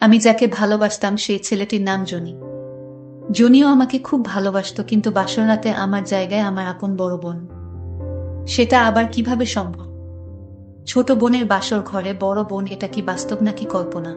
আমি যাকে ভালোবাসতাম সেই ছেলেটির নাম জনি। জনিও আমাকে খুব ভালোবাসতো, কিন্তু বাসরাতে আমার জায়গায় আমার আপন বড় বোন। সেটা আবার কীভাবে সম্ভব? ছোট বোনের বাসর ঘরে বড় বোন এটা কি বাস্তব নাকি কল্পনা?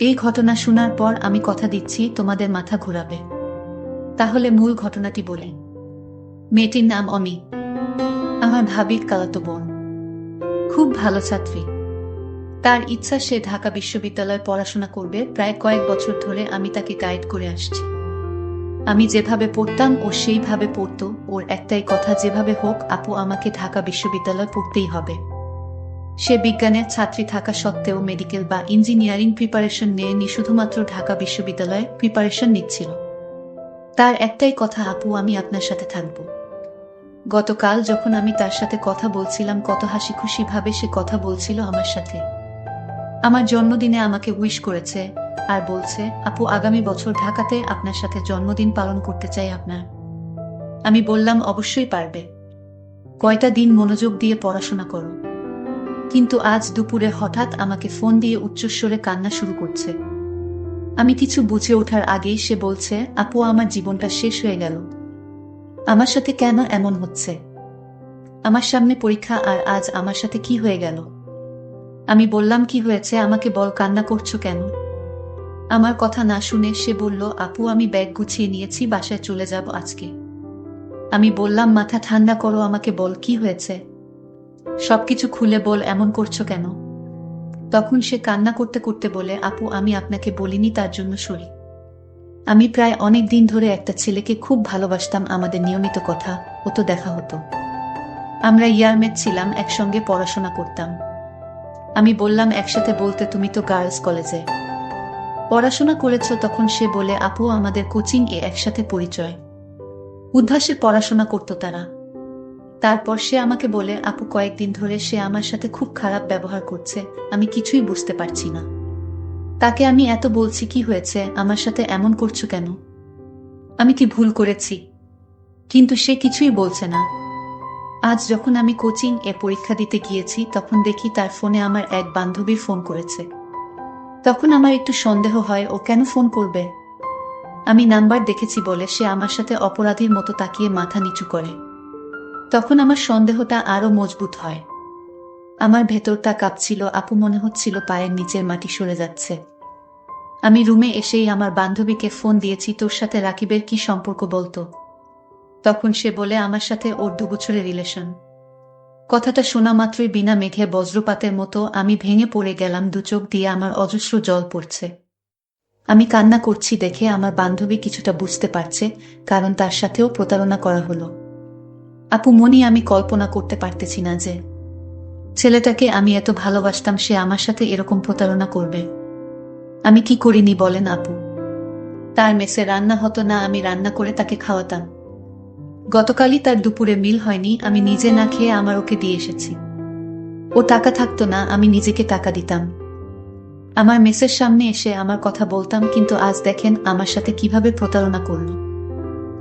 এই ঘটনা শোনার পর আমি কথা দিচ্ছি, তোমাদের মাথা ঘোরাবে। তাহলে মূল ঘটনাটি বলি। মেয়েটির নাম অমি আমার ভাবির কালাতো বোন। খুব ভালো ছাত্রী। তার ইচ্ছা সে ঢাকা বিশ্ববিদ্যালয়ে পড়াশোনা করবে। প্রায় কয়েক বছর ধরে আমি তাকে গাইড করে আসছি। আমি যেভাবে পড়তাম, ও সেইভাবে পড়তো। ওর একটাই কথা, যেভাবে হোক, আপু আমাকে ঢাকা বিশ্ববিদ্যালয় পড়তেই হবে। সে বিজ্ঞানের ছাত্রী থাকা সত্ত্বেও মেডিকেল বা ইঞ্জিনিয়ারিং প্রিপারেশন নিয়ে শুধুমাত্র ঢাকা বিশ্ববিদ্যালয়ে প্রিপারেশন নিচ্ছিল। তার একটাই কথা, আপু, আমি আপনার সাথে থাকব। গতকাল যখন আমি তার সাথে কথা বলছিলাম, কত হাসি খুশি ভাবে সে কথা বলছিল আমার সাথে। আমার জন্মদিনে আমাকে উইশ করেছে আর বলছে, আপু, আগামী বছর ঢাকাতে আপনার সাথে জন্মদিন পালন করতে চাই আপনার। আমি বললাম, অবশ্যই পারবে। কয়টা দিন মনোযোগ দিয়ে পড়াশোনা করো। কিন্তু আজ দুপুরে হঠাৎ আমাকে ফোন দিয়ে উচ্চস্বরে কান্না শুরু করছে। আমি কিছু বুঝে ওঠার আগেই সে বলছে, আপু, আমার জীবনটা শেষ হয়ে গেল। আমার সাথে কেন এমন হচ্ছে? আমার সামনে পরীক্ষা আর আজ আমার সাথে কি হয়ে গেল? আমি বললাম, কি হয়েছে? আমাকে বল, কান্না করছ কেন? আমার কথা না শুনে সে বলল, আপু, আমি ব্যাগ গুছিয়ে নিয়েছি, বাসায় চলে যাব আজকে। আমি বললাম, মাথা ঠান্ডা করো, আমাকে বল, কি হয়েছে? সবকিছু খুলে বল, এমন করছ কেন? তখন সে কান্না করতে করতে বলে, আপু, আমি আপনাকে বলিনি, তার জন্য সরি। আমি প্রায় অনেক দিন ধরে একটা ছেলেকে খুব ভালোবাসতাম, আমাদের নিয়মিত কথা ও তো দেখা হতো। আমরা ইয়ারমেট ছিলাম, একসঙ্গে পড়াশোনা করতাম। আমি বললাম, একসাথে বলতে তুমি তো গার্লস কলেজে। পড়াশোনা করেছ তখন সে বলে, আপু, আমাদের কোচিং এ একসাথে পরিচয়। উদ্ভাসে পড়াশোনা করত তারা। তারপর সে আমাকে বলে, আপু, কয়েকদিন ধরে সে আমার সাথে খুব খারাপ ব্যবহার করছে। আমি কিছুই বুঝতে পারছি না। তাকে আমি এত বলছি, কি হয়েছে? আমার সাথে এমন করছ কেন? আমি কি ভুল করেছি? কিন্তু সে কিছুই বলছে না। আজ যখন আমি কোচিং এ পরীক্ষা দিতে গিয়েছি, তখন দেখি তার ফোনে আমার এক বান্ধবী ফোন করেছে। তখন আমার একটু সন্দেহ হয়, ও কেন ফোন করবে? আমি নাম্বার দেখেছি বলে সে আমার সাথে অপরাধীর মতো তাকিয়ে মাথা নিচু করে। তখন আমার সন্দেহটা আরও মজবুত হয়। আমার ভেতরটা কাঁপছিল, আপু মনে হচ্ছিল পায়ের নিচের মাটি সরে যাচ্ছে। আমি রুমে এসেই আমার বান্ধবীকে ফোন দিয়েছি, তোর সাথে রাকিবের কি সম্পর্ক বলতো? তখন সে বলে, আমার সাথে ওর দু বছরের রিলেশন। কথাটা শোনা মাত্রই বিনা মেঘে বজ্রপাতের মতো আমি ভেঙে পড়ে গেলাম দু চোখ দিয়ে, আমার অজস্র জল পড়ছে। আমি কান্না করছি দেখে আমার বান্ধবী কিছুটা বুঝতে পারছে, কারণ তার সাথেও প্রতারণা করা হলো। আপু মনি, আমি কল্পনা করতে পারতেছি না যে, ছেলেটাকে আমি এত ভালোবাসতাম, সে আমার সাথে এরকম প্রতারণা করবে। আমি কি করিনি বলেন আপু। তার মেসে রান্না হতো না, আমি রান্না করে তাকে খাওয়াতাম। গতকালই তার দুপুরে মিল হয়নি, আমি নিজে না খেয়ে আমার ওকে দিয়ে এসেছি। ও টাকা থাকতো না, আমি নিজেকে টাকা দিতাম। আমার মেসের সামনে এসে আমার কথা বলতাম, কিন্তু আজ দেখেন আমার সাথে কীভাবে প্রতারণা করল।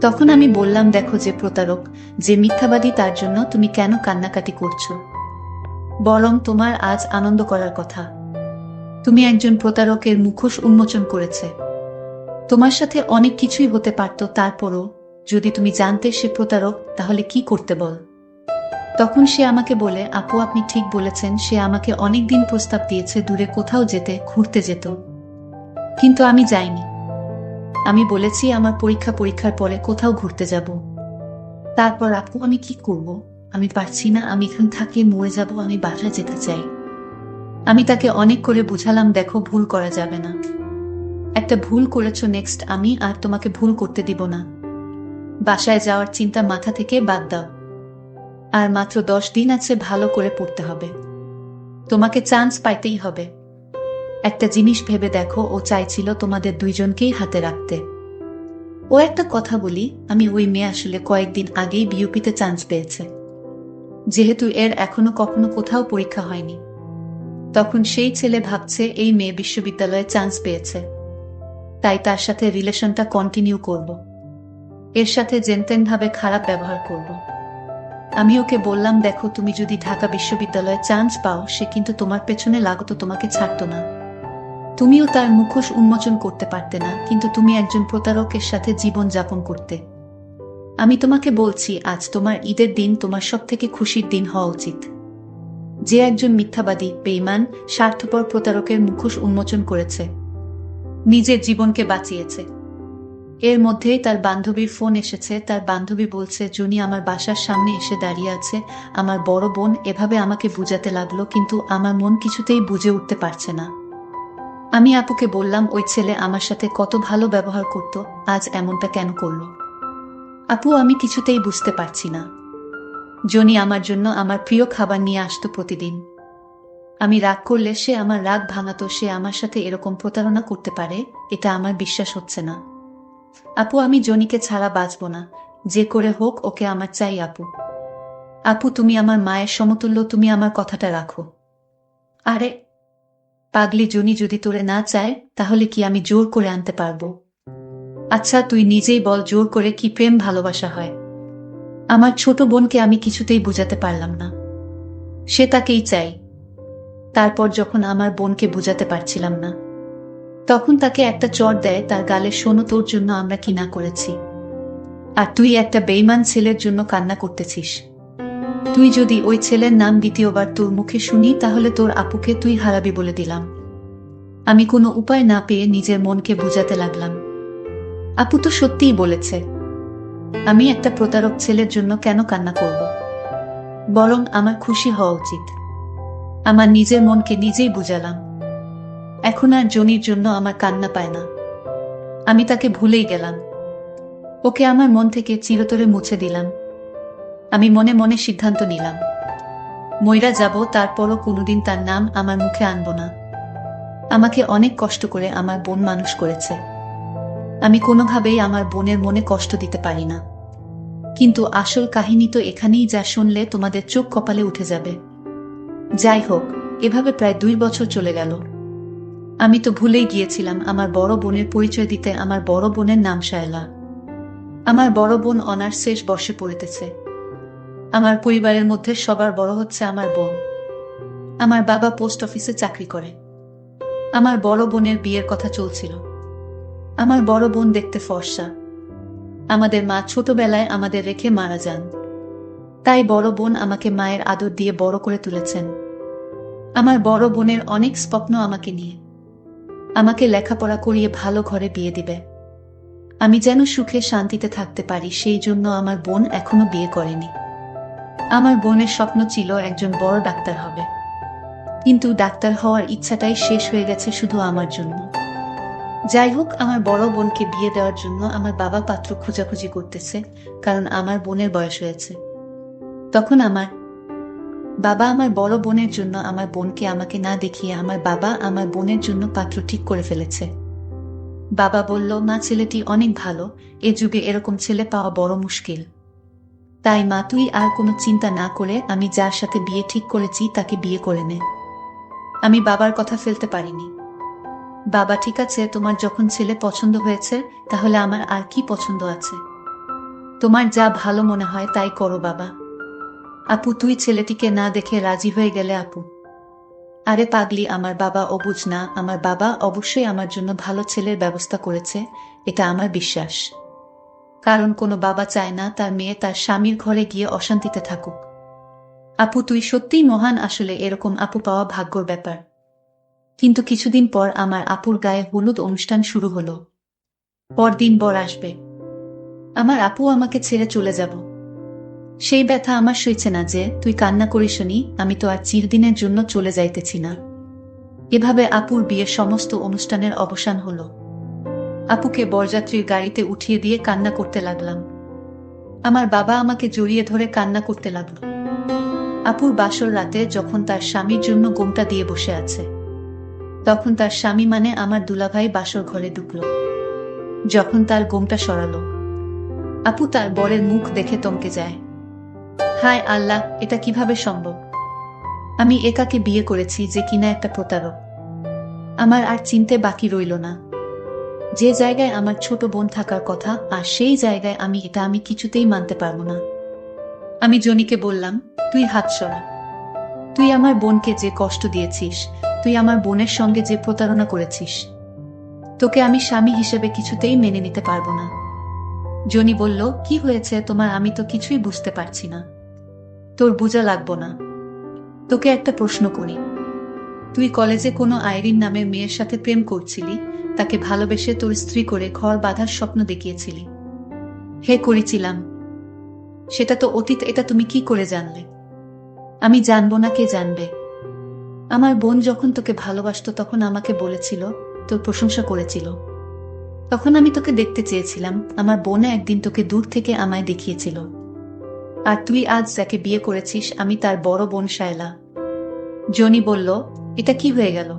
তখন আমি বললাম, দেখো যে প্রতারক, যে মিথ্যাবাদী তার জন্য তুমি কেন কান্নাকাটি করছ? বরং তোমার আজ আনন্দ করার কথা। তুমি একজন প্রতারকের মুখোশ উন্মোচন করেছে। তোমার সাথে অনেক কিছুই হতে পারত, তারপরও যদি তুমি জানতে সে প্রতারক, তাহলে কি করতে বল? তখন সে আমাকে বলে, আপু, আপনি ঠিক বলেছেন, সে আমাকে অনেক দিন প্রস্তাব দিয়েছে, দূরে কোথাও যেতে, ঘুরতে যেত। কিন্তু আমি যাইনি। আমি বলেছি, আমার পরীক্ষা পরীক্ষার পরে কোথাও ঘুরতে যাব। তারপর, আপু, আমি কি করব? আমি পারছি না, আমি এখান থাকি মরে যাব, আমি বাসা যেতে চাই। আমি তাকে অনেক করে বুঝালাম, দেখো, ভুল করা যাবে না। একটা ভুল করেছ নেক্সট আমি আর তোমাকে ভুল করতে দিব না। বাসায় যাওয়ার চিন্তা মাথা থেকে বাদ দাও। আর মাত্র দশ দিন আছে ভালো করে পড়তে হবে। তোমাকে চান্স পাইতেই হবে। একটা জিনিস ভেবে দেখো, ও চাইছিল তোমাদের দুইজনকেই হাতে রাখতে। ও একটা কথা বলি, আমি ওই মেয়ে আসলে কয়েকদিন আগেই বিউপিতে চান্স পেয়েছে। যেহেতু এর এখনও কখনো কোথাও পরীক্ষা হয়নি। তখন সেই ছেলে ভাবছে এই মেয়ে বিশ্ববিদ্যালয়ে চান্স পেয়েছে। তাই তার সাথে রিলেশনটা কন্টিনিউ করব। এর সাথে জেনতেন ভাবে খারাপ ব্যবহার করব। আমি ওকে বললাম, দেখো, তুমি যদি ঢাকা বিশ্ববিদ্যালয়ে চান্স পাও, সে কিন্তু তোমার পেছনে লাগতো, তোমাকে ছাড়তো না। তুমিও তার মুখোশ উন্মোচন করতে পারতে না, কিন্তু তুমি একজন প্রতারকের সাথে জীবন যাপন করতে। আমি তোমাকে বলছি, আজ তোমার ঈদের দিন তোমার সব থেকে খুশির দিন হওয়া উচিত। যে একজন মিথ্যাবাদী বেইমান স্বার্থপর প্রতারকের মুখোশ উন্মোচন করেছে, নিজের জীবনকে বাঁচিয়েছে। এর মধ্যেই তার বান্ধবীর ফোন এসেছে। তার বান্ধবী বলছে, জুনি, আমার বাসার সামনে এসে দাঁড়িয়ে আছে। আমার বড় বোন এভাবে আমাকে বুঝাতে লাগল, কিন্তু আমার মন কিছুতেই বুঝে উঠতে পারছে না। আমি আপুকে বললাম, ওই ছেলে আমার সাথে কত ভালো ব্যবহার করত, আজ এমনটা কেন করল? আপু, আমি কিছুতেই বুঝতে পারছি না। জনি, আমার জন্য আমার প্রিয় খাবার নিয়ে আসতো প্রতিদিন। আমি রাগ করলে সে আমার রাগ ভাঙাতো, সে আমার সাথে এরকম প্রতারণা করতে পারে, এটা আমার বিশ্বাস হচ্ছে না। আপু, আমি জনিকে ছাড়া বাঁচব না। যে করে হোক, ওকে আমার চাই, আপু। আপু, তুমি আমার মায়ের সমতুল্য, তুমি আমার কথাটা রাখো। আরে, পাগলি জনি যদি তোরে না চায়, তাহলে কি আমি জোর করে আনতে পারব? আচ্ছা তুই নিজেই বল জোর করে কি প্রেম ভালোবাসা হয়। আমার ছোট বোনকে আমি কিছুতেই বুঝাতে পারলাম না। সে তাকেই চাই। তারপর যখন আমার বোনকে বুঝাতে পারছিলাম না। তখন তাকে একটা চর দেয়, তার গালে, শোনো, তোর জন্য আমরা কি না করেছি। আর তুই একটা বেইমান ছেলের জন্য কান্না করতেছিস। তুই যদি ওই ছেলের নাম দ্বিতীয়বার তোর মুখে শুনি, তাহলে তোর আপুকে তুই হারাবি বলে দিলাম। আমি কোনো উপায় না পেয়ে নিজের মনকে বুঝাতে লাগলাম। আপু তো সত্যিই বলেছে, আমি একটা প্রতারক ছেলের জন্য কেন কান্না করব? বরং আমার খুশি হওয়া উচিত। আমার নিজের মনকে নিজেই বুঝালাম। এখন আর জনির জন্য আমার কান্না পায় না। আমি তাকে ভুলেই গেলাম। ওকে আমার মন থেকে চিরতরে মুছে দিলাম। আমি মনে মনে সিদ্ধান্ত নিলাম। ময়রা যাব, তারপরও কোনোদিন তার নাম আমার মুখে আনব না। আমাকে অনেক কষ্ট করে আমার বোন মানুষ করেছে। আমি কোনোভাবেই আমার বোনের মনে কষ্ট দিতে পারি না। কিন্তু আসল কাহিনী তো এখানেই যা শুনলে তোমাদের চোখ কপালে উঠে যাবে। যাই হোক, এভাবে প্রায় দুই বছর চলে গেল। আমি তো ভুলেই গিয়েছিলাম আমার বড় বোনের পরিচয় দিতে আমার বড় বোনের নাম শায়লা। আমার বড় বোন অনার্স শেষ বর্ষে পড়িতেছে। আমার পরিবারের মধ্যে সবার বড় হচ্ছে আমার বোন। আমার বাবা পোস্ট অফিসে চাকরি করে। আমার বড় বোনের বিয়ের কথা চলছিল। আমার বড় বোন দেখতে ফর্সা। আমাদের মা ছোটবেলায় আমাদের রেখে মারা যান। তাই বড় বোন আমাকে মায়ের আদর দিয়ে বড় করে তুলেছেন। আমার বড় বোনের অনেক স্বপ্ন আমাকে নিয়ে। আমাকে লেখাপড়া করিয়ে ভালো ঘরে বিয়ে দিবে। আমি যেন সুখে শান্তিতে থাকতে পারি, সেই জন্য আমার বোন এখনও বিয়ে করেনি। আমার বোনের স্বপ্ন ছিল একজন বড় ডাক্তার হবে। কিন্তু ডাক্তার হওয়ার ইচ্ছাটাই শেষ হয়ে গেছে শুধু আমার জন্য। যাই হোক, আমার বড় বোনকে বিয়ে দেওয়ার জন্য আমার বাবা পাত্র খোঁজাখুঁজি করতেছে, কারণ আমার বোনের বয়স হয়েছে। তখন আমার বাবা আমার বড় বোনের জন্য আমার বোনকে আমাকে না দেখিয়ে আমার বাবা আমার বোনের জন্য পাত্র ঠিক করে ফেলেছে। বাবা বলল, মা, ছেলেটি অনেক ভালো। এ যুগে এরকম ছেলে পাওয়া বড় মুশকিল। তাই মা, তুই আর কোনো চিন্তা না করে আমি যার সাথে বিয়ে ঠিক করেছি তাকে বিয়ে করে নে। আমি বাবার কথা ফেলতে পারিনি। বাবা, ঠিক আছে, তোমার যখন ছেলে পছন্দ হয়েছে, তাহলে আমার আর কি পছন্দ আছে? তোমার যা ভালো মনে হয় তাই করো বাবা। আপু, তুই ছেলেটিকে না দেখে রাজি হয়ে গেলে আপু। আরে পাগলি, আমার বাবা অবুঝ না। আমার বাবা অবশ্যই আমার জন্য ভালো ছেলের ব্যবস্থা করেছে। এটা আমার বিশ্বাস। কারণ কোনো বাবা চায় না তার মেয়ে তার স্বামীর ঘরে গিয়ে অশান্তিতে থাকুক। আপু, তুই সত্যিই মহান আসলে এরকম আপু পাওয়া ভাগ্যর ব্যাপার। কিন্তু কিছুদিন পর আমার আপুর গায়ে হলুদ অনুষ্ঠান শুরু হলো। পরদিন বর আসবে। আমার আপু আমাকে ছেড়ে চলে যাব। সেই ব্যথা আমার সইছে না যে, তুই কান্না করিস নি, আমি তো আর চিরদিনের জন্য চলে যাইতেছি না। এভাবে আপুর বিয়ের সমস্ত অনুষ্ঠানের অবসান হলো। আপুকে বরযাত্রীর গাড়িতে উঠিয়ে দিয়ে কান্না করতে লাগলাম। আমার বাবা আমাকে জড়িয়ে ধরে কান্না করতে লাগল। আপুর বাসর রাতে যখন তার স্বামীর জন্য গোমটা দিয়ে বসে আছে, তখন তার স্বামী মানে আমার দুলাভাই বাসর ঘরে ঢুকল। যখন তার গোমটা সরালো, আপু তার বরের মুখ দেখে তমকে যায়। হায় আল্লাহ, এটা কীভাবে সম্ভব? আমি একাকে বিয়ে করেছি যে কিনা একটা প্রতারক। আমার আর চিনতে বাকি রইল না। যে জায়গায় আমার ছোট বোন থাকার কথা, আর সেই জায়গায় আমি এটা আমি কিছুতেই মানতে পারব না। আমি জনিকে বললাম, তুই হাত সরা। তুই আমার বোনকে যে কষ্ট দিয়েছিস, তুই আমার বোনের সঙ্গে যে প্রতারণা করেছিস, তোকে আমি স্বামী হিসেবে কিছুতেই মেনে নিতে পারব না। জনি বলল, কি হয়েছে? তোমার আমি তো কিছুই বুঝতে পারছি না। তোর বোঝা লাগবো না। তোকে একটা প্রশ্ন করি। তুই কলেজে কোনো আইরিন নামের মেয়ের সাথে প্রেম করছিলি, তাকে ভালোবেসে তোর স্ত্রী করে ঘর বাঁধার স্বপ্ন দেখিয়েছিলি। হে করেছিলাম। সেটা তো অতীত, এটা তুমি কি করে জানলে? আমি জানব না কে জানবে। আমার বোন যখন তোকে ভালোবাসতো, তখন আমাকে বলেছিল, তোর প্রশংসা করেছিল। তখন আমি তোকে দেখতে চেয়েছিলাম, আমার বোনে একদিন তোকে দূর থেকে আমায় দেখিয়েছিল। আর তুই আজ যাকে বিয়ে করেছিস, আমি তার বড় বোন শায়লা। জনি বলল, এটা কি হয়ে গেল?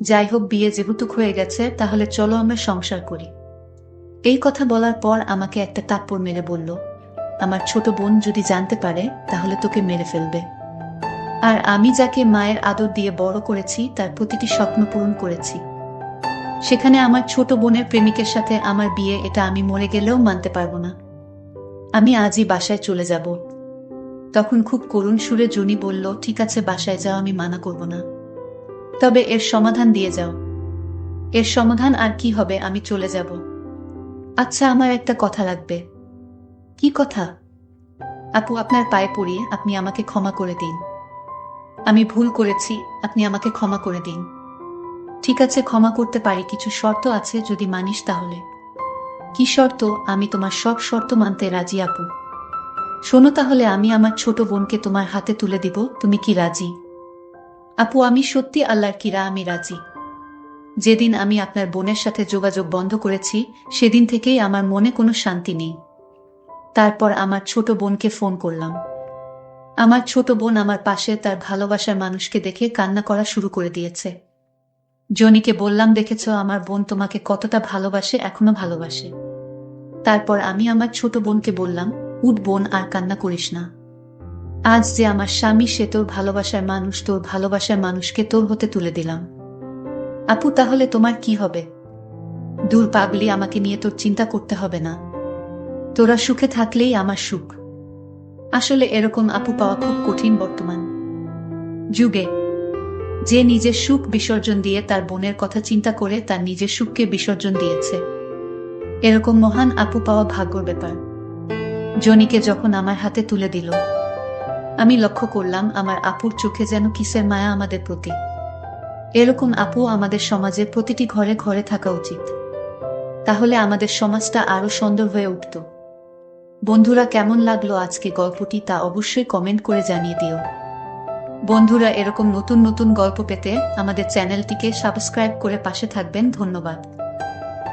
যাই হোক, বিয়ে যেহেতু হয়ে গেছে, তাহলে চলো আমরা সংসার করি। এই কথা বলার পর আমাকে একটা তাপ্পর মেরে বলল, আমার ছোট বোন যদি জানতে পারে, তাহলে তোকে মেরে ফেলবে। আর আমি যাকে মায়ের আদর দিয়ে বড় করেছি, তার প্রতিটি স্বপ্ন পূরণ করেছি। সেখানে আমার ছোট বোনের প্রেমিকের সাথে আমার বিয়ে, এটা আমি মরে গেলেও মানতে পারব না। আমি আজই বাসায় চলে যাব। তখন খুব করুণ সুরে জনি বলল, ঠিক আছে, বাসায় যাও, আমি মানা করব না। তবে এর সমাধান দিয়ে যাও। এর সমাধান আর কি হবে, আমি চলে যাব। আচ্ছা আমার একটা কথা লাগবে। কি কথা? আপু, আপনার পায়ে পড়িয়ে আপনি আমাকে ক্ষমা করে দিন। আমি ভুল করেছি, আপনি আমাকে ক্ষমা করে দিন। ঠিক আছে, ক্ষমা করতে পারি, কিছু শর্ত আছে, যদি মানিস তাহলে। কি শর্ত আমি তোমার সব শর্ত মানতে রাজি, আপু? শোনো তাহলে, আমি আমার ছোট বোনকে তোমার হাতে তুলে দিব, তুমি কি রাজি? আপু, আমি সত্যি আল্লাহর কিরা আমি রাজি। যেদিন আমি আপনার বোনের সাথে যোগাযোগ বন্ধ করেছি, সেদিন থেকেই আমার মনে কোনো শান্তি নেই। তারপর আমার ছোট বোনকে ফোন করলাম। আমার ছোট বোন আমার পাশে তার ভালোবাসার মানুষকে দেখে কান্না করা শুরু করে দিয়েছে। জনিকে বললাম, দেখেছ, আমার বোন তোমাকে কতটা ভালোবাসে, এখনও ভালোবাসে। তারপর আমি আমার ছোট বোনকে বললাম, উঠ বোন, আর কান্না করিস না। আজ যে আমার স্বামী, সে তোর ভালোবাসার মানুষ, তোর ভালোবাসার মানুষকে তোর হতে তুলে দিলাম। আপু, তাহলে তোমার কি হবে? দূর পাগলি, আমাকে নিয়ে তোর চিন্তা করতে হবে না। তোরা সুখে থাকলেই আমার সুখ। আসলে এরকম আপু পাওয়া খুব কঠিন বর্তমান। যুগে যে নিজের সুখ বিসর্জন দিয়ে তার বোনের কথা চিন্তা করে তার নিজের সুখকে বিসর্জন দিয়েছে। এরকম মহান আপু পাওয়া ভাগ্যর ব্যাপার। জনিকে যখন আমার হাতে তুলে দিল, আমি লক্ষ্য করলাম আমার আপুর চোখে যেন কিসের মায়া আমাদের প্রতি। এরকম আপু আমাদের সমাজে প্রতিটি ঘরে ঘরে থাকা উচিত। তাহলে আমাদের সমাজটা আরও সুন্দর হয়ে উঠত। বন্ধুরা, কেমন লাগল আজকে গল্পটি তা অবশ্যই কমেন্ট করে জানিয়ে দিও। বন্ধুরা, এরকম নতুন নতুন গল্প পেতে আমাদের চ্যানেলটিকে সাবস্ক্রাইব করে পাশে থাকবেন। ধন্যবাদ।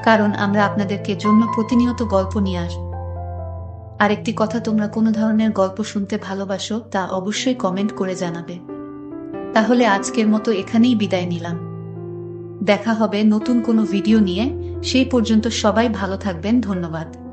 কারণ আমরা আপনাদেরকে জন্য প্রতিনিয়ত গল্প নিয়ে আসব আরেকটি কথা তোমরা কোনো ধরনের গল্প শুনতে ভালোবাসো, তা অবশ্যই কমেন্ট করে জানাবে। তাহলে আজকের মতো এখানেই বিদায় নিলাম। দেখা হবে নতুন কোনো ভিডিও নিয়ে। সেই পর্যন্ত সবাই ভালো থাকবেন। ধন্যবাদ।